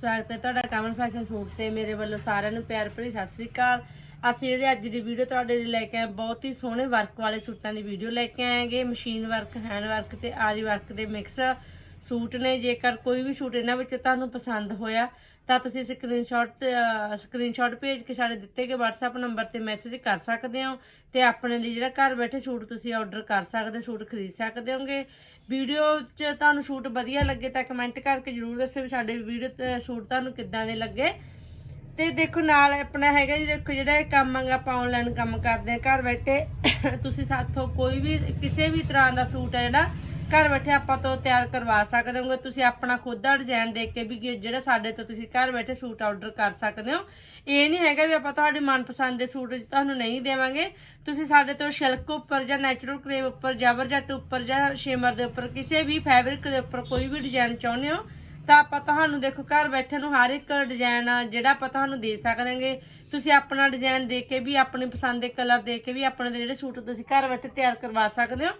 ਸਵਾਗਤ ਹੈ ਤੁਹਾਡਾ ਕਾਮਨ ਫੈਸ਼ਨ ਸੂਟ ਤੇ। ਮੇਰੇ ਵੱਲੋਂ ਸਾਰਿਆਂ ਨੂੰ ਪਿਆਰ ਭਰੀ ਸਤਿ ਸ੍ਰੀ ਅਕਾਲ। ਅਸੀਂ ਜਿਹੜੇ ਅੱਜ ਦੀ ਵੀਡੀਓ ਤੁਹਾਡੇ ਲਈ ਲੈ ਕੇ ਆਏ ਬਹੁਤ ਹੀ ਸੋਹਣੇ ਵਰਕ ਵਾਲੇ ਸੂਟਾਂ ਦੀ ਵੀਡੀਓ ਲੈ ਕੇ ਆਏਗੇ। ਮਸ਼ੀਨ ਵਰਕ ਹੈਂਡ ਵਰਕ ਤੇ ਆਰੀ ਵਰਕ ਦੇ ਮਿਕਸ ਸੂਟ ਨੇ। ਜੇਕਰ ਕੋਈ ਵੀ ਸੂਟ ਇਹਨਾਂ ਵਿੱਚ ਤੁਹਾਨੂੰ ਪਸੰਦ ਹੋਇਆ ਤਾਂ ਤੁਸੀਂ ਸਕਰੀਨਸ਼ਾਟ ਸਕਰੀਨਸ਼ਾਟ ਭੇਜ ਕੇ ਸਾਡੇ ਦਿੱਤੇ ਗਏ WhatsApp ਨੰਬਰ ਤੇ ਮੈਸੇਜ ਕਰ ਸਕਦੇ ਹੋ ਤੇ ਆਪਣੇ ਲਈ ਜਿਹੜਾ ਘਰ ਬੈਠੇ ਸੂਟ ਤੁਸੀਂ ਆਰਡਰ ਕਰ ਸਕਦੇ ਸੂਟ ਖਰੀਦ ਸਕਦੇ ਹੋਗੇ। ਵੀਡੀਓ 'ਚ ਤੁਹਾਨੂੰ ਸੂਟ ਵਧੀਆ ਲੱਗੇ ਤਾਂ ਕਮੈਂਟ ਕਰਕੇ ਜਰੂਰ ਦੱਸਿਓ ਵੀ ਸਾਡੇ ਵੀਡੀਓ ਤੇ ਸੂਟ ਤੁਹਾਨੂੰ ਕਿੱਦਾਂ ਦੇ ਲੱਗੇ। ਤੇ ਦੇਖੋ ਨਾਲ ਆਪਣਾ ਹੈਗਾ ਜੀ, ਦੇਖੋ ਜਿਹੜਾ ਇਹ ਕੰਮ ਹੈਗਾ ਆਪਾਂ ਆਨਲਾਈਨ ਕੰਮ ਕਰਦੇ ਆ, ਘਰ ਬੈਠੇ ਤੁਸੀਂ ਸਾਥੋਂ ਕੋਈ ਵੀ, ਕਿਸੇ ਵੀ ਤਰ੍ਹਾਂ ਦਾ ਸੂਟ ਹੈ ਜਿਹੜਾ ਘਰ ਬੈਠੇ ਆਪਾਂ ਤੋਂ ਤਿਆਰ ਕਰਵਾ ਸਕਦੇ ਹੋਗੇ। ਤੁਸੀਂ ਆਪਣਾ ਖੁਦ ਦਾ ਡਿਜ਼ਾਈਨ ਦੇਖ ਕੇ ਵੀ ਜਿਹੜਾ ਸਾਡੇ ਤੋਂ ਤੁਸੀਂ ਘਰ ਬੈਠੇ ਸੂਟ ਆਰਡਰ ਕਰ ਸਕਦੇ ਹੋ। ਇਹ ਨਹੀਂ ਹੈਗਾ ਵੀ ਆਪਾਂ ਤੁਹਾਡੇ ਮਨਪਸੰਦ ਦੇ ਸੂਟ ਤੁਹਾਨੂੰ ਨਹੀਂ ਦੇਵਾਂਗੇ। ਤੁਸੀਂ ਸਾਡੇ ਤੋਂ ਸ਼ਿਲਕ ਉੱਪਰ ਜਾਂ ਨੈਚੁਰਲ ਕਰੇਵ ਉੱਪਰ, ਜਾਬਰ ਜੱਟ ਉੱਪਰ ਜਾਂ ਸ਼ੇਮਰ ਦੇ ਉੱਪਰ, ਕਿਸੇ ਵੀ ਫੈਬਰਿਕ ਦੇ ਉੱਪਰ ਕੋਈ ਵੀ ਡਿਜ਼ਾਈਨ ਚਾਹੁੰਦੇ ਹੋ, ਤਾਂ ਆਪਾਂ ਤੁਹਾਨੂੰ ਦੇਖੋ ਘਰ ਬੈਠੇ ਨੂੰ ਹਰ ਇੱਕ ਡਿਜ਼ਾਈਨ ਜਿਹੜਾ ਆਪਾਂ ਤੁਹਾਨੂੰ ਦੇ ਸਕਦਾਂਗੇ ਤੁਸੀਂ ਆਪਣਾ ਡਿਜ਼ਾਈਨ ਦੇ ਕੇ ਵੀ, ਆਪਣੀ ਪਸੰਦ ਦੇ ਕਲਰ ਦੇ ਕੇ ਵੀ, ਆਪਣੇ ਦੇ ਜਿਹੜੇ ਸੂਟ ਤੁਸੀਂ ਘਰ ਬੈਠੇ ਤਿਆਰ ਕਰਵਾ ਸਕਦੇ ਹੋ।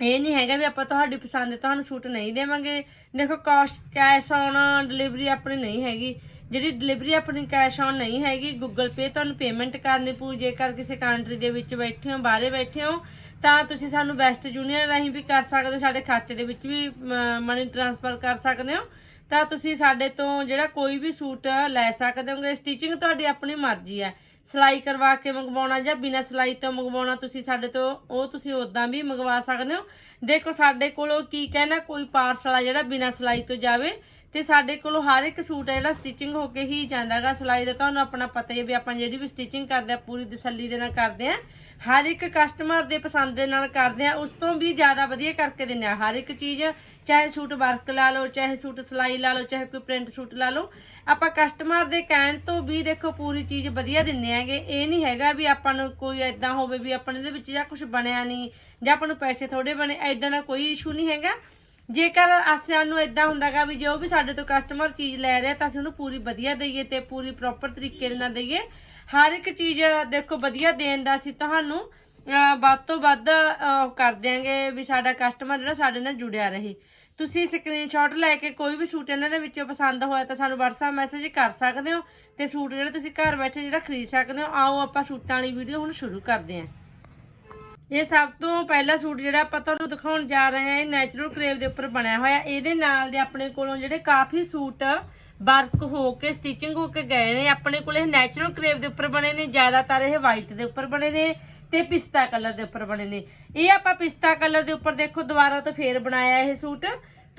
ਇਹ ਨਹੀਂ ਹੈਗਾ ਵੀ ਆਪਾਂ ਤੁਹਾਡੀ ਪਸੰਦ ਤੁਹਾਨੂੰ ਸੂਟ ਨਹੀਂ ਦੇਵਾਂਗੇ। ਦੇਖੋ ਕਾਸਟ ਕੈਸ਼ ਔਨ ਡਿਲੀਵਰੀ ਆਪਣੀ ਨਹੀਂ ਹੈਗੀ। ਜਿਹੜੀ ਡਿਲੀਵਰੀ ਆਪਣੀ ਕੈਸ਼ ਔਨ ਨਹੀਂ ਹੈਗੀ ਗੂਗਲ ਪੇ ਤੁਹਾਨੂੰ ਪੇਮੈਂਟ ਕਰਨੀ ਪਊ। ਜੇਕਰ ਕਿਸੇ ਕੰਟਰੀ ਦੇ ਵਿੱਚ ਬੈਠੇ ਹੋ, ਬਾਹਰੇ ਬੈਠੇ ਹੋ, ਤਾਂ ਤੁਸੀਂ ਸਾਨੂੰ ਬੈਸਟ ਜੂਨੀਅਰ ਰਾਹੀਂ ਵੀ ਕਰ ਸਕਦੇ ਹੋ। ਸਾਡੇ ਖਾਤੇ ਦੇ ਵਿੱਚ ਵੀ ਮਨੀ ਟ੍ਰਾਂਸਫਰ ਕਰ ਸਕਦੇ ਹੋ। ਤਾਂ ਤੁਸੀਂ ਸਾਡੇ ਤੋਂ ਜਿਹੜਾ ਕੋਈ ਵੀ ਸੂਟ ਲੈ ਸਕਦੇ ਹੋਗੇ ਸਟਿਚਿੰਗ ਤੁਹਾਡੀ ਆਪਣੀ ਮਰਜ਼ੀ ਹੈ। ਸਿਲਾਈ ਕਰਵਾ ਕੇ ਮੰਗਵਾਉਣਾ ਜਾਂ ਬਿਨਾਂ ਸਿਲਾਈ ਤੋਂ ਮੰਗਵਾਉਣਾ ਤੁਸੀਂ ਸਾਡੇ ਤੋਂ, ਉਹ ਤੁਸੀਂ ਉਦਾਂ ਵੀ ਮੰਗਵਾ ਸਕਦੇ ਹੋ। ਦੇਖੋ ਸਾਡੇ ਕੋਲੋਂ ਕੀ ਕਹਿਣਾ, ਕੋਈ ਪਾਰਸਲ ਆ ਜਿਹੜਾ ਬਿਨਾਂ ਸਿਲਾਈ ਤੋਂ ਜਾਵੇ ਤੇ ਸਾਡੇ ਕੋਲੋਂ ਹਰ ਇੱਕ ਸੂਟ ਹੈ ਜਿਹੜਾ ਸਟਿਚਿੰਗ ਹੋ ਕੇ ਹੀ ਜਾਂਦਾਗਾ, ਸਿਲਾਈ ਦਾ ਤੁਹਾਨੂੰ ਆਪਣਾ ਪਤਾ ਹੀ ਹੈ ਵੀ ਆਪਾਂ ਜਿਹੜੀ ਵੀ ਸਟਿਚਿੰਗ ਕਰਦੇ ਆ, ਪੂਰੀ ਤਸੱਲੀ ਦੇ ਨਾਲ ਕਰਦੇ ਆ। ਹਰ ਇੱਕ ਕਸਟਮਰ ਦੇ ਪਸੰਦ ਦੇ ਨਾਲ ਕਰਦੇ ਆ, ਉਸ ਤੋਂ ਵੀ ਜ਼ਿਆਦਾ ਵਧੀਆ ਕਰਕੇ ਦਿੰਦੇ ਆ। ਹਰ ਇੱਕ ਚੀਜ਼, ਚਾਹੇ ਸੂਟ ਵਰਕ ਲਾ ਲਓ, ਚਾਹੇ ਸੂਟ ਸਿਲਾਈ ਲਾ ਲਓ, ਚਾਹੇ ਕੋਈ ਪ੍ਰਿੰਟ ਸੂਟ ਲਾ ਲਓ, ਆਪਾਂ ਕਸਟਮਰ ਦੇ ਕਹਿਣ ਤੋਂ ਵੀ ਦੇਖੋ ਪੂਰੀ ਚੀਜ਼ ਵਧੀਆ ਦਿੰਦੇ ਆਂਗੇ ਇਹ ਨਹੀਂ ਹੈਗਾ ਵੀ ਆਪਾਂ ਨੂੰ ਕੋਈ ਐਦਾਂ ਹੋਵੇ ਵੀ ਆਪਾਂ ਇਹਦੇ ਵਿੱਚ ਜਾਂ ਕੁਝ ਬਣਿਆ ਨਹੀਂ, ਜਾਂ ਆਪਾਂ ਨੂੰ ਪੈਸੇ ਥੋੜੇ ਬਣੇ ਐਦਾਂ ਦਾ ਕੋਈ ਇਸ਼ੂ ਨਹੀਂ ਹੈਗਾ। ਜੇਕਰ ਸਾਨੂੰ ਨੂੰ ਇਦਾਂ ਹੁੰਦਾਗਾ ਵੀ ਜੋ ਵੀ ਸਾਡੇ ਤੋਂ ਕਸਟਮਰ ਚੀਜ਼ ਲੈ ਰਿਹਾ, ਤਾਂ ਅਸੀਂ ਉਹਨੂੰ ਪੂਰੀ ਵਧੀਆ ਦਈਏ ਤੇ ਪੂਰੀ ਪ੍ਰੋਪਰ ਤਰੀਕੇ ਦੇ ਨਾਲ ਦਈਏ। ਹਰ ਇੱਕ ਚੀਜ਼ ਦੇਖੋ ਵਧੀਆ ਦੇਣ ਦਾ ਅਸੀਂ ਤੁਹਾਨੂੰ ਵੱਧ ਤੋਂ ਵੱਧ ਕਰ ਦਿਆਂਗੇ ਵੀ ਸਾਡਾ ਕਸਟਮਰ ਜਿਹੜਾ ਸਾਡੇ ਨਾਲ ਜੁੜਿਆ ਰਹੇ। ਤੁਸੀਂ ਸਕਰੀਨਸ਼ਾਟ ਲੈ ਕੇ ਕੋਈ ਵੀ ਸੂਟ ਇਹਨਾਂ ਦੇ ਵਿੱਚੋਂ ਪਸੰਦ ਹੋਇਆ ਤਾਂ ਸਾਨੂੰ WhatsApp ਮੈਸੇਜ ਕਰ ਸਕਦੇ ਹੋ ਤੇ ਸੂਟ ਜਿਹੜਾ ਤੁਸੀਂ ਘਰ ਬੈਠੇ ਜਿਹੜਾ ਖਰੀਦ ਸਕਦੇ ਹੋ, ਆਓ ਆਪਾਂ ਸੂਟਾਂ ਵਾਲੀ ਵੀਡੀਓ ਹੁਣ ਸ਼ੁਰੂ ਕਰਦੇ ਹਾਂ। ਇਹ ਸਭ ਤੋਂ ਪਹਿਲਾ ਸੂਟ ਜਿਹੜਾ ਆਪਾਂ ਤੁਹਾਨੂੰ ਦਿਖਾਉਣ ਜਾ ਰਹੇ ਹਾਂ, ਇਹ ਨੈਚੁਰਲ ਕਰੇਵ ਦੇ ਉੱਪਰ ਬਣਿਆ ਹੋਇਆ। ਇਹਦੇ ਨਾਲ ਦੇ ਆਪਣੇ ਕੋਲੋਂ ਜਿਹੜੇ ਕਾਫੀ ਸੂਟ ਵਰਕ ਹੋ ਕੇ ਸਟਿਚਿੰਗ ਹੋ ਕੇ ਗਏ ਨੇ। ਆਪਣੇ ਕੋਲ ਇਹ ਨੈਚੁਰਲ ਕਰੇਵ ਦੇ ਉੱਪਰ ਬਣੇ ਨੇ, ਜ਼ਿਆਦਾਤਰ ਇਹ ਵਾਈਟ ਦੇ ਉੱਪਰ ਬਣੇ ਨੇ ਤੇ ਪਿਸਤਾ ਕਲਰ ਦੇ ਉੱਪਰ ਬਣੇ ਨੇ। ਇਹ ਆਪਾਂ ਪਿਸਤਾ ਕਲਰ ਦੇ ਉੱਪਰ ਦੇਖੋ, ਦੁਬਾਰਾ ਤੋਂ ਫੇਰ ਬਣਾਇਆ ਇਹ ਸੂਟ।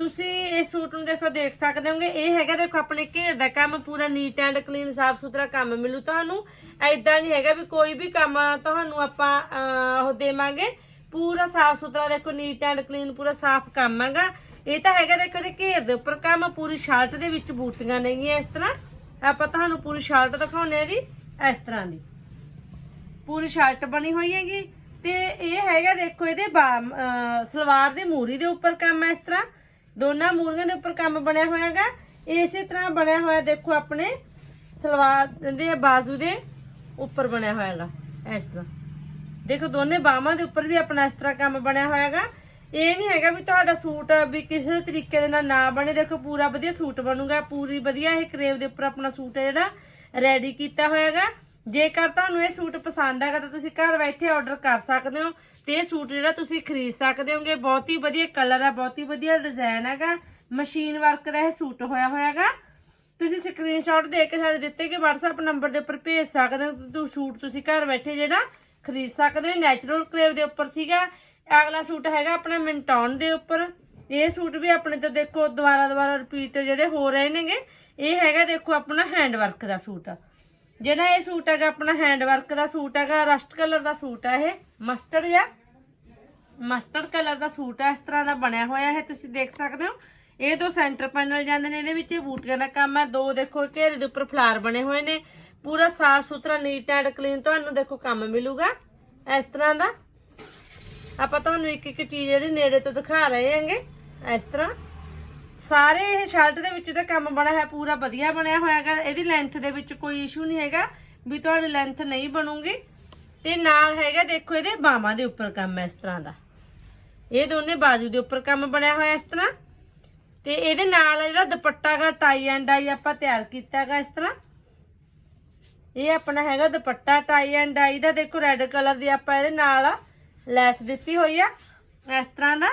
ਤੁਸੀਂ ਇਸ ਸੂਟ ਨੂੰ ਦੇਖੋ, ਦੇਖ ਸਕਦੇ ਹੋਗੇ। ਇਹ ਹੈਗਾ, ਦੇਖੋ, ਆਪਣੇ ਘੇਰ ਦਾ ਕੰਮ ਪੂਰਾ ਨੀਟ ਐਂਡ ਕਲੀਨ ਸਾਫ਼ ਸੁਥਰਾ ਕੰਮ ਮਿਲੂ ਤੁਹਾਨੂੰ। ਐਦਾਂ ਨਹੀਂ ਹੈਗਾ ਵੀ ਕੋਈ ਵੀ ਕੰਮ ਤੁਹਾਨੂੰ ਆਪਾਂ ਉਹ ਦੇਵਾਂਗੇ। ਪੂਰਾ ਸਾਫ਼ ਸੁਥਰਾ, ਦੇਖੋ ਨੀਟ ਐਂਡ ਕਲੀਨ ਪੂਰਾ ਸਾਫ਼ ਕੰਮ ਹੈਗਾ। ਇਹ ਤਾਂ ਹੈਗਾ, ਦੇਖੋ, ਇਹਦੇ ਘੇਰ ਦੇ ਉੱਪਰ ਕੰਮ, ਪੂਰੀ ਸ਼ਰਟ ਦੇ ਵਿੱਚ ਬੂਟੀਆਂ ਨੇਗੀਆਂ ਇਸ ਤਰ੍ਹਾਂ। ਆਪਾਂ ਤੁਹਾਨੂੰ ਪੂਰੀ ਸ਼ਰਟ ਦਿਖਾਉਣੇ ਆ ਜੀ, ਇਸ ਤਰ੍ਹਾਂ ਦੀ। ਪੂਰੀ ਸ਼ਰਟ ਬਣੀ ਹੋਈ ਹੈਗੀ। ਤੇ ਇਹ ਹੈਗਾ, ਦੇਖੋ, ਇਹਦੇ ਬਾ- ਅਹ, ਸਲਵਾਰ ਦੇ ਮੂਰੀ ਦੇ ਉੱਪਰ ਕੰਮ ਹੈ ਇਸ ਤਰ੍ਹਾਂ। ਦੋਨਾਂ ਮੂਰੀਆਂ ਦੇ ਉੱਪਰ ਕੰਮ ਬਣਿਆ ਹੋਇਆ ਹੈਗਾ ਇਸੇ ਤਰ੍ਹਾਂ ਬਣਿਆ ਹੋਇਆ ਦੇਖੋ ਆਪਣੇ ਸਲਵਾਰ ਦੇ, ਬਾਜ਼ੂ ਦੇ ਉੱਪਰ ਬਣਿਆ ਹੋਇਆ ਹੈਗਾ ਇਸ ਤਰ੍ਹਾਂ। ਦੇਖੋ ਦੋਨੇ ਬਾਹਾਂ ਦੇ ਉੱਪਰ ਵੀ ਆਪਣਾ ਇਸ ਤਰ੍ਹਾਂ ਕੰਮ ਬਣਿਆ ਹੋਇਆ ਹੈਗਾ ਇਹ ਨਹੀਂ ਹੈਗਾ ਵੀ ਤੁਹਾਡਾ ਸੂਟ ਵੀ ਕਿਸੇ ਤਰੀਕੇ ਦੇ ਨਾਲ ਨਾ ਬਣੇ। ਦੇਖੋ ਪੂਰਾ ਵਧੀਆ ਸੂਟ ਬਣੂਗਾ, ਪੂਰੀ ਵਧੀਆ ਇਹ ਕਰੇਵ ਦੇ ਉੱਪਰ ਆਪਣਾ ਸੂਟ ਹੈ ਜਿਹੜਾ ਰੈਡੀ ਕੀਤਾ ਹੋਇਆ ਹੈਗਾ ਜੇਕਰ ਤੁਹਾਨੂੰ ਇਹ ਸੂਟ ਪਸੰਦ ਹੈਗਾ ਤਾਂ ਤੁਸੀਂ ਘਰ ਬੈਠੇ ਆਰਡਰ ਕਰ ਸਕਦੇ ਹੋ ਤੇ ਇਹ ਸੂਟ ਜਿਹੜਾ ਤੁਸੀਂ ਖਰੀਦ ਸਕਦੇ ਹੋਗੇ। ਬਹੁਤ ਹੀ ਵਧੀਆ ਕਲਰ ਹੈ ਬਹੁਤ ਹੀ ਵਧੀਆ ਡਿਜ਼ਾਈਨ ਹੈਗਾ। ਮਸ਼ੀਨ ਵਰਕ ਦਾ ਇਹ ਸੂਟ ਹੋਇਆ ਹੋਇਆ ਹੈਗਾ। ਤੁਸੀਂ ਸਕਰੀਨਸ਼ਾਟ ਦੇ ਕੇ ਸਾਡੇ ਦਿੱਤੇ ਗਏ WhatsApp ਨੰਬਰ ਦੇ ਉੱਪਰ ਭੇਜ ਸਕਦੇ ਹੋ ਤੇ ਸੂਟ ਤੁਸੀਂ ਘਰ ਬੈਠੇ ਜਿਹੜਾ ਖਰੀਦ ਸਕਦੇ ਹੋ। ਨੈਚੁਰਲ ਕਰੇਵ ਦੇ ਉੱਪਰ ਸੀਗਾ। ਅਗਲਾ ਸੂਟ ਹੈਗਾ ਆਪਣਾ ਮਿੰਟੌਨ ਦੇ ਉੱਪਰ। ਇਹ ਸੂਟ ਵੀ ਆਪਣੇ ਤੋਂ ਦੇਖੋ ਦੁਬਾਰਾ ਦੁਬਾਰਾ ਰਿਪੀਟ ਜਿਹੜੇ ਹੋ ਰਹੇ ਨੇਗੇ। ਇਹ ਹੈਗਾ ਦੇਖੋ ਆਪਣਾ ਹੈਂਡ ਵਰਕ ਦਾ ਸੂਟ। ਆ ਜਿਹੜਾ ਇਹ ਸੂਟ ਹੈਗਾ, ਆਪਣਾ ਹੈਂਡ ਵਰਕ ਦਾ ਸੂਟ ਹੈਗਾ ਰਸਟ ਕਲਰ ਦਾ ਸੂਟ ਆ ਇਹ ਮਸਟਰਡ ਜਾਂ ਮਸਟਰਡ ਕਲਰ ਦਾ ਸੂਟ ਹੈ ਇਸ ਤਰ੍ਹਾਂ ਦਾ ਬਣਿਆ ਹੋਇਆ ਹੈ ਤੁਸੀਂ ਦੇਖ ਸਕਦੇ ਹੋ। ਇਹ ਦੋ ਸੈਂਟਰ ਪੈਨਲ ਜਾਂਦੇ ਨੇ, ਇਹਦੇ ਵਿੱਚ ਇਹ ਬੂਟੀਆਂ ਦਾ ਕੰਮ ਹੈ ਦੋ ਦੇਖੋ ਘੇਰੇ ਦੇ ਉੱਪਰ ਫਲਾਰ ਬਣੇ ਹੋਏ ਨੇ। ਪੂਰਾ ਸਾਫ਼ ਸੁਥਰਾ ਨੀਟ ਐਂਡ ਕਲੀਨ ਤੁਹਾਨੂੰ ਦੇਖੋ ਕੰਮ ਮਿਲੂਗਾ, ਇਸ ਤਰ੍ਹਾਂ ਦਾ। ਆਪਾਂ ਤੁਹਾਨੂੰ ਇੱਕ ਇੱਕ ਚੀਜ਼ ਜਿਹੜੀ ਨੇੜੇ ਤੋਂ ਦਿਖਾ ਰਹੇ ਹਾਂਗੇ, ਇਸ ਤਰ੍ਹਾਂ। ਸਾਰੇ ਇਹ ਸ਼ਰਟ ਦੇ ਵਿੱਚ ਜਿਹੜਾ ਕੰਮ ਬਣਾ ਹੈ, ਪੂਰਾ ਵਧੀਆ ਬਣਿਆ ਹੋਇਆ ਹੈਗਾ। ਇਹਦੀ ਲੈਂਥ ਦੇ ਵਿੱਚ ਕੋਈ ਇਸ਼ੂ ਨਹੀਂ ਹੈਗਾ ਵੀ ਤੁਹਾਡੀ ਲੈਂਥ ਨਹੀਂ ਬਣੂਗੀ। ਤੇ ਨਾਲ ਹੈਗਾ, ਦੇਖੋ ਇਹਦੇ ਬਾਹਾਂ ਦੇ ਉੱਪਰ ਕੰਮ ਇਸ ਤਰ੍ਹਾਂ ਦਾ। ਇਹ ਦੋਨੇ ਬਾਜੂ ਦੇ ਉੱਪਰ ਕੰਮ ਬਣਿਆ ਹੋਇਆ ਇਸ ਤਰ੍ਹਾਂ। ਤੇ ਇਹਦੇ ਨਾਲ ਜਿਹੜਾ ਦੁਪੱਟਾ ਦਾ ਟਾਈ ਐਂਡ ਆਈ ਆਪਾਂ ਤਿਆਰ ਕੀਤਾ ਕੀਤਾਗਾ ਇਸ ਤਰ੍ਹਾਂ। ਇਹ ਆਪਣਾ ਹੈਗਾ ਦੁਪੱਟਾ ਟਾਈ ਐਂਡ ਆਈ ਦਾ। ਦੇਖੋ ਰੈੱਡ ਕਲਰ ਦੀ ਆਪਾਂ ਇਹਦੇ ਨਾਲ ਲੈਸ ਦਿੱਤੀ ਹੋਈ ਆ, ਇਸ ਤਰ੍ਹਾਂ ਦਾ।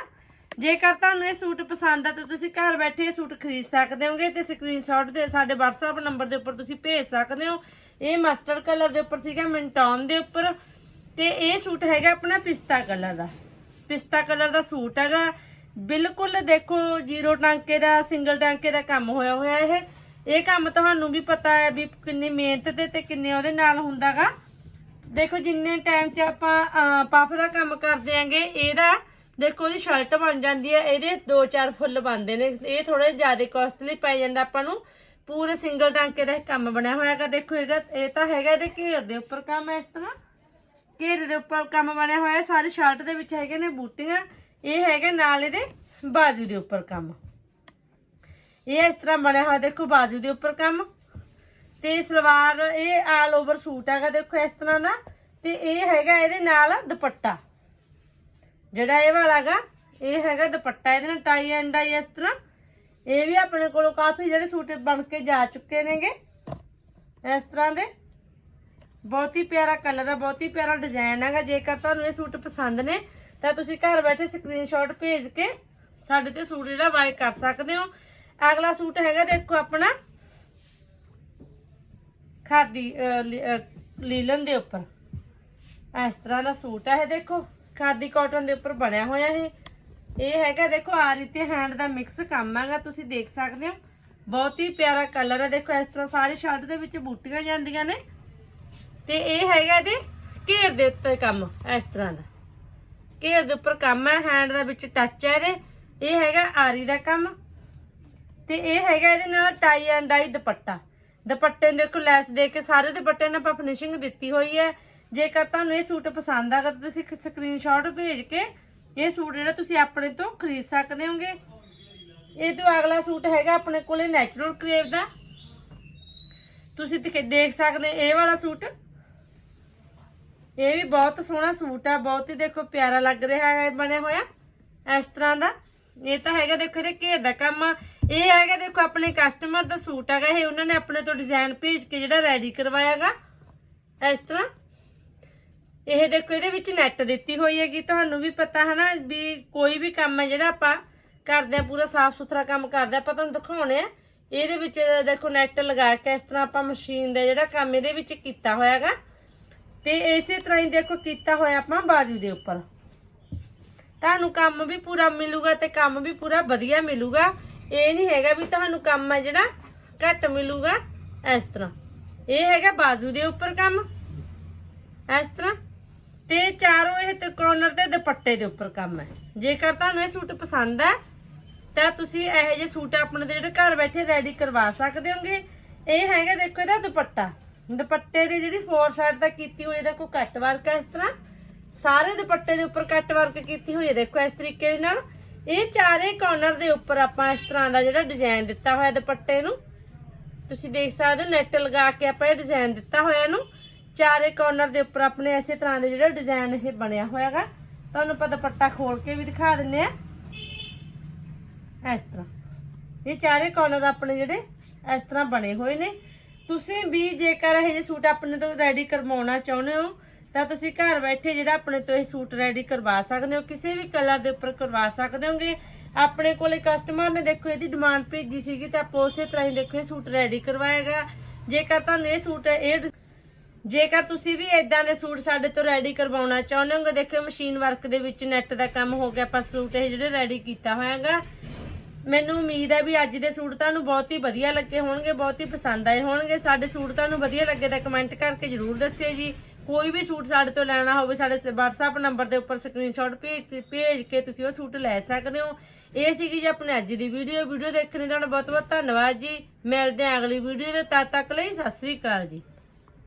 ਜੇਕਰ ਤੁਹਾਨੂੰ ਇਹ ਸੂਟ ਪਸੰਦ ਆ ਤਾਂ ਤੁਸੀਂ ਘਰ ਬੈਠੇ ਇਹ ਸੂਟ ਖਰੀਦ ਸਕਦੇ ਹੋਗੇ ਤੇ ਸਕਰੀਨਸ਼ਾਟ ਦੇ ਸਾਡੇ WhatsApp ਨੰਬਰ ਦੇ ਉੱਪਰ ਤੁਸੀਂ ਭੇਜ ਸਕਦੇ ਹੋ। ਇਹ ਮਸਟਰਡ ਕਲਰ ਦੇ ਉੱਪਰ ਸੀਗਾ ਮਿੰਟੌਨ ਦੇ ਉੱਪਰ ਤੇ ਇਹ ਸੂਟ ਹੈਗਾ ਆਪਣਾ ਪਿਸਤਾ ਕਲਰ ਦਾ। ਪਿਸਤਾ ਕਲਰ ਦਾ ਸੂਟ ਹੈਗਾ। ਬਿਲਕੁਲ ਦੇਖੋ ਜ਼ੀਰੋ ਟਾਂਕੇ ਦਾ ਸਿੰਗਲ ਟਾਂਕੇ ਦਾ ਕੰਮ ਹੋਇਆ ਹੋਇਆ ਇਹ। ਇਹ ਕੰਮ ਤੁਹਾਨੂੰ ਵੀ ਪਤਾ ਹੈ ਵੀ ਕਿੰਨੀ ਮਿਹਨਤ ਤੇ ਤੇ ਕਿੰਨੇ ਉਹਦੇ ਨਾਲ ਹੁੰਦਾਗਾ। ਦੇਖੋ ਜਿੰਨੇ ਟਾਈਮ 'ਚ ਆਪਾਂ ਅਹ, ਪੱਫ ਦਾ ਕੰਮ ਕਰਦੇ ਆਂਗੇ ਇਹਦਾ ਦੇਖੋ ਉਹਦੀ ਸ਼ਰਟ ਬਣ ਜਾਂਦੀ ਹੈ, ਇਹਦੇ 2-4 ਫੁੱਲ ਬਣਦੇ ਨੇ। ਇਹ ਥੋੜੇ ਜ਼ਿਆਦਾ ਕਾਸਟਲੀ ਪੈ ਜਾਂਦਾ ਆਪਾਂ ਨੂੰ। ਪੂਰੇ ਸਿੰਗਲ ਟਾਂਕੇ ਦਾ ਇਹ ਕੰਮ ਬਣਿਆ ਹੋਇਆ ਹੈਗਾ। ਦੇਖੋ, ਇਹਦਾ, ਇਹ ਤਾਂ ਹੈਗਾ ਇਹਦੇ ਘੇਰ ਦੇ ਉੱਪਰ ਕੰਮ ਹੈ ਇਸ ਤਰ੍ਹਾਂ। ਘੇਰ ਦੇ ਉੱਪਰ ਕੰਮ ਬਣਿਆ ਹੋਇਆ ਸਾਰੀ ਸ਼ਰਟ ਦੇ ਵਿੱਚ ਹੈਗੇ ਨੇ ਬੂਟੀਆਂ। ਇਹ ਹੈਗਾ ਨਾਲ ਇਹਦੇ ਬਾਜੂ ਦੇ ਉੱਪਰ ਕੰਮ। ਇਹ ਇਸ ਤਰ੍ਹਾਂ ਬਣਿਆ ਹੋਇਆ, ਦੇਖੋ, ਬਾਜੂ ਦੇ ਉੱਪਰ ਕੰਮ। ਤੇ ਸਲਵਾਰ, ਇਹ ਆਲ ਓਵਰ ਸੂਟ ਹੈਗਾ, ਦੇਖੋ, ਇਸ ਤਰ੍ਹਾਂ ਦਾ। ਤੇ ਇਹ ਹੈਗਾ ਇਹਦੇ ਨਾਲ ਦੁਪੱਟਾ। ਜਿਹੜਾ ਇਹ ਵਾਲਾਗਾ ਇਹ ਹੈਗਾ ਦੁਪੱਟਾ ਇਹਦੇ ਨਾਲ ਟਾਈ ਐਂਡ ਆਈ ਇਸ ਤਰ੍ਹਾਂ। ਇਹ ਵੀ ਆਪਣੇ ਕੋਲੋਂ ਕਾਫੀ ਜਿਹੜੇ ਸੂਟ ਬਣ ਕੇ ਜਾ ਚੁੱਕੇ ਨੇਗੇ ਇਸ ਤਰ੍ਹਾਂ ਦੇ। ਬਹੁਤ ਹੀ ਪਿਆਰਾ ਕਲਰ ਹੈ ਬਹੁਤ ਹੀ ਪਿਆਰਾ ਡਿਜ਼ਾਈਨ ਹੈਗਾ। ਜੇਕਰ ਤੁਹਾਨੂੰ ਇਹ ਸੂਟ ਪਸੰਦ ਨੇ ਤਾਂ ਤੁਸੀਂ ਘਰ ਬੈਠੇ ਸਕਰੀਨਸ਼ਾਟ ਭੇਜ ਕੇ ਸਾਡੇ ਤੇ ਸੂਟ ਜਿਹੜਾ ਬਾਏ ਕਰ ਸਕਦੇ ਹੋ। ਅਗਲਾ ਸੂਟ ਹੈਗਾ ਦੇਖੋ ਆਪਣਾ ਖਾਦੀ ਲੀ- ਅਹ, ਲੀਲਨ ਦੇ ਉੱਪਰ। ਇਸ ਤਰ੍ਹਾਂ ਦਾ ਸੂਟ ਹੈ ਇਹ ਦੇਖੋ। ਖਾਦੀ ਕਾਟਨ ਦੇ ਉੱਪਰ ਬਣਿਆ ਹੋਇਆ ਇਹ। ਇਹ ਹੈਗਾ ਦੇਖੋ ਆਰੀ ਤੇ ਹੈਂਡ ਦਾ ਮਿਕਸ ਕੰਮ ਹੈਗਾ, ਤੁਸੀਂ ਦੇਖ ਸਕਦੇ ਹੋ। ਬਹੁਤ ਹੀ ਪਿਆਰਾ ਕਲਰ ਹੈ। ਦੇਖੋ, ਇਸ ਤਰ੍ਹਾਂ ਸਾਰੀ ਸ਼ਰਟ ਦੇ ਵਿੱਚ ਬੂਟੀਆਂ ਜਾਂਦੀਆਂ ਨੇ। ਤੇ ਇਹ ਹੈਗਾ ਇਹਦੇ ਘੇਰ ਦੇ ਉੱਤੇ ਕੰਮ, ਇਸ ਤਰ੍ਹਾਂ ਦਾ। ਘੇਰ ਦੇ ਉੱਪਰ ਕੰਮ ਹੈ ਹੈਂਡ ਦਾ ਵਿੱਚ ਟੱਚ ਹੈ ਇਹਦੇ। ਇਹ ਹੈਗਾ ਆਰੀ ਦਾ ਕੰਮ। ਤੇ ਇਹ ਹੈਗਾ ਇਹਦੇ ਨਾਲ ਟਾਈ ਐਂਡ ਡਾਈ ਦੁਪੱਟਾ। ਦੁਪੱਟੇ ਦੇ ਦੇਖੋ, ਲੈਸ ਦੇ ਕੇ ਸਾਰੇ ਦੁਪੱਟੇ ਨਾਲ ਆਪਾਂ ਫਿਨਿਸ਼ਿੰਗ ਦਿੱਤੀ ਹੋਈ ਹੈ। ਜੇਕਰ ਤੁਹਾਨੂੰ ਇਹ ਸੂਟ ਪਸੰਦ ਆਗਾ ਤਾਂ ਤੁਸੀਂ ਇੱਕ ਸਕਰੀਨਸ਼ਾਟ ਭੇਜ ਕੇ ਇਹ ਸੂਟ ਜਿਹੜਾ ਤੁਸੀਂ ਆਪਣੇ ਤੋਂ ਖਰੀਦ ਸਕਦੇ ਹੋਗੇ। ਇਹ ਤੋਂ ਅਗਲਾ ਸੂਟ ਹੈਗਾ ਆਪਣੇ ਕੋਲੇ ਨੈਚੁਰਲ ਕਰੇਵ ਦਾ। ਤੁਸੀਂ ਦੇਖ ਸਕਦੇ ਇਹ ਵਾਲਾ ਸੂਟ। ਇਹ ਵੀ ਬਹੁਤ ਸੋਹਣਾ ਸੂਟ ਆ, ਬਹੁਤ ਹੀ ਦੇਖੋ ਪਿਆਰਾ ਲੱਗ ਰਿਹਾ ਹੈ, ਬਣਿਆ ਹੋਇਆ। ਇਸ ਤਰ੍ਹਾਂ ਦਾ। ਇਹ ਤਾਂ ਹੈਗਾ ਦੇਖੋ ਇਹਦੇ ਘੇਰ ਦਾ ਕੰਮ ਆ। ਇਹ ਹੈਗਾ ਦੇਖੋ ਆਪਣੇ ਕਸਟਮਰ ਦਾ ਸੂਟ ਹੈਗਾ। ਇਹ ਉਹਨਾਂ ਨੇ ਆਪਣੇ ਤੋਂ ਡਿਜ਼ਾਈਨ ਭੇਜ ਕੇ ਜਿਹੜਾ ਰੈਡੀ ਕਰਵਾਇਆਗਾ। ਇਸ ਤਰ੍ਹਾਂ। ਇਹ ਦੇਖੋ, ਇਹਦੇ ਵਿੱਚ ਨੈਟ ਦਿੱਤੀ ਹੋਈ ਹੈਗੀ। ਤੁਹਾਨੂੰ ਵੀ ਪਤਾ ਹੈ ਨਾ ਵੀ ਕੋਈ ਵੀ ਕੰਮ ਹੈ ਜਿਹੜਾ ਆਪਾਂ ਕਰਦੇ ਆ ਪੂਰਾ ਸਾਫ਼ ਸੁਥਰਾ ਕੰਮ ਕਰਦੇ ਆ ਆਪਾਂ ਤੁਹਾਨੂੰ ਦਿਖਾਉਣੇ ਆ। ਇਹਦੇ ਵਿੱਚ ਦੇਖੋ ਨੈਟ ਲਗਾ ਕੇ ਇਸ ਤਰ੍ਹਾਂ ਆਪਾਂ ਮਸ਼ੀਨ ਦਾ ਜਿਹੜਾ ਕੰਮ ਇਹਦੇ ਵਿੱਚ ਕੀਤਾ ਹੋਇਆਗਾ ਤੇ ਇਸੇ ਤਰ੍ਹਾਂ ਹੀ ਦੇਖੋ, ਕੀਤਾ ਹੋਇਆ ਆਪਾਂ ਬਾਜੂ ਦੇ ਉੱਪਰ। ਤੁਹਾਨੂੰ ਕੰਮ ਵੀ ਪੂਰਾ ਮਿਲੂਗਾ ਤੇ ਕੰਮ ਵੀ ਪੂਰਾ ਵਧੀਆ ਮਿਲੂਗਾ। ਇਹ ਨਹੀਂ ਹੈਗਾ ਵੀ ਤੁਹਾਨੂੰ ਕੰਮ ਹੈ ਜਿਹੜਾ ਘੱਟ ਮਿਲੂਗਾ। ਇਸ ਤਰ੍ਹਾਂ। ਇਹ ਹੈਗਾ ਬਾਜੂ ਦੇ ਉੱਪਰ ਕੰਮ। ਇਸ ਤਰ੍ਹਾਂ। ਤੇ ਚਾਰੋਂ ਇਹ ਤੇ ਕੋਰਨਰ ਤੇ ਦੁਪੱਟੇ ਦੇ ਉੱਪਰ ਕੰਮ ਹੈ। ਜੇਕਰ ਤੁਹਾਨੂੰ ਇਹ ਸੂਟ ਪਸੰਦ ਹੈ, ਤਾਂ ਤੁਸੀਂ ਇਹੋ ਜਿਹੇ ਸੂਟ ਆਪਣੇ ਦੇ ਜਿਹੜੇ ਘਰ ਬੈਠੇ ਰੈਡੀ ਕਰਵਾ ਸਕਦੇ ਹੋਗੇ। ਇਹ ਹੈਗਾ ਦੇਖੋ ਇਹਦਾ ਦੁਪੱਟਾ। ਦੁਪੱਟੇ ਦੀ ਜਿਹੜੀ ਫੋਰ ਸਾਈਡ ਦਾ ਕੀਤੀ ਹੋਈ ਇਹਦਾ ਕੋਈ ਕੱਟ ਵਰਕ ਹੈ ਇਸ ਤਰ੍ਹਾਂ। ਸਾਰੇ ਦੁਪੱਟੇ ਦੇ ਉੱਪਰ ਕੱਟ ਵਰਕ ਕੀਤੀ ਹੋਈ ਹੈ, ਦੇਖੋ ਇਸ ਤਰੀਕੇ ਦੇ ਨਾਲ। ਇਹ ਚਾਰੇ ਕਾਰਨਰ ਦੇ ਉੱਪਰ ਆਪਾਂ ਇਸ ਤਰ੍ਹਾਂ ਦਾ ਜਿਹੜਾ ਡਿਜ਼ਾਈਨ ਦਿੱਤਾ ਹੋਇਆ ਦੁਪੱਟੇ ਨੂੰ। ਤੁਸੀਂ ਦੇਖ ਸਕਦੇ ਹੋ ਨੈਟ ਲਗਾ ਕੇ ਆਪਾਂ ਇਹ ਡਿਜ਼ਾਈਨ ਦਿੱਤਾ ਹੋਇਆ ਇਹਨੂੰ। ਚਾਰੇ ਕਾਰਨਰ ਦੇ ਉੱਪਰ ਆਪਣੇ ਐਸੇ ਤਰ੍ਹਾਂ ਦੇ ਜਿਹੜਾ ਡਿਜ਼ਾਈਨ ਇਹ ਬਣਿਆ ਹੋਇਆਗਾ। ਤੁਹਾਨੂੰ ਆਪਾਂ ਦੁਪੱਟਾ ਖੋਲ ਕੇ ਵੀ ਦਿਖਾ ਦਿੰਨੇ ਆ। ਇਸ ਤਰ੍ਹਾਂ। ਇਹ ਚਾਰੇ ਕਾਰਨਰ ਆਪਣੇ ਜਿਹੜੇ ਇਸ ਤਰ੍ਹਾਂ ਬਣੇ ਹੋਏ ਨੇ। ਤੁਸੀਂ ਵੀ ਜੇਕਰ ਇਹ ਜਿਹੇ ਸੂਟ ਆਪਣੇ ਤੋਂ ਰੈਡੀ ਕਰਵਾਉਣਾ ਚਾਹੁੰਦੇ ਹੋ, ਤਾਂ ਤੁਸੀਂ ਘਰ ਬੈਠੇ ਜਿਹੜਾ ਆਪਣੇ ਤੋਂ ਇਹ ਸੂਟ ਰੈਡੀ ਕਰਵਾ ਸਕਦੇ ਹੋ। ਕਿਸੇ ਵੀ ਕਲਰ ਦੇ ਉੱਪਰ ਕਰਵਾ ਸਕਦੇ ਹੋਗੇ। ਆਪਣੇ ਕੋਲੇ ਕਸਟਮਰ ਨੇ ਦੇਖੋ, ਇਹਦੀ ਡਿਮਾਂਡ ਭੇਜੀ ਸੀਗੀ ਤਾਂ ਆਪਾਂ ਉਸੇ ਤਰ੍ਹਾਂ ਹੀ ਦੇਖੋ, ਇਹ ਸੂਟ ਰੈਡੀ ਕਰਵਾਏਗਾ। ਜੇਕਰ ਤੁਹਾਨੂੰ ਇਹ ਸੂਟ ਇਹ ਡਿ- ਜੇਕਰ ਤੁਸੀਂ ਵੀ ਇਦਾਂ ਦੇ ਸੂਟ ਸਾਡੇ ਤੋਂ ਰੈਡੀ ਕਰਵਾਉਣਾ ਚਾਹੁੰਦੇ ਹੋ ਦੇਖੋ ਮਸ਼ੀਨ ਵਰਕ ਦੇ ਵਿੱਚ ਨੈਟ ਦਾ ਕੰਮ ਹੋ ਗਿਆ, ਆਪਾਂ ਸੂਟ ਇਹ ਜਿਹੜੇ ਰੈਡੀ ਕੀਤਾ ਹੋਇਆਗਾ। ਮੈਨੂੰ ਉਮੀਦ ਹੈ ਵੀ ਅੱਜ ਦੇ ਸੂਟ ਤੁਹਾਨੂੰ ਬਹੁਤ ਹੀ ਵਧੀਆ ਲੱਗੇ ਹੋਣਗੇ, ਬਹੁਤ ਹੀ ਪਸੰਦ ਆਏ ਹੋਣਗੇ। ਸਾਡੇ ਸੂਟ ਤੁਹਾਨੂੰ ਵਧੀਆ ਲੱਗੇ ਤਾਂ ਕਮੈਂਟ ਕਰਕੇ ਜਰੂਰ ਦੱਸਿਓ ਜੀ। ਕੋਈ ਵੀ ਸੂਟ ਸਾਡੇ ਤੋਂ ਲੈਣਾ ਹੋਵੇ, ਸਾਡੇ ਸ- WhatsApp ਨੰਬਰ ਦੇ ਉੱਪਰ ਸਕਰੀਨਸ਼ਾਟ ਭੇਜ ਭੇਜ ਕੇ ਤੁਸੀਂ ਉਹ ਸੂਟ ਲੈ ਸਕਦੇ ਹੋ। ਇਹ ਸੀਗੀ ਜੀ ਆਪਣੀ ਅੱਜ ਦੀ ਵੀਡੀਓ ਵੀਡੀਓ ਦੇਖਣ ਲਈ ਤੁਹਾਡਾ ਬਹੁਤ ਬਹੁਤ ਧੰਨਵਾਦ ਜੀ। ਮਿਲਦੇ ਹਾਂ ਅਗਲੀ ਵੀਡੀਓ ਦੇ ਤਦ ਤੱਕ ਲਈ। ਸਤਿ ਸ੍ਰੀ ਅਕਾਲ ਜੀ।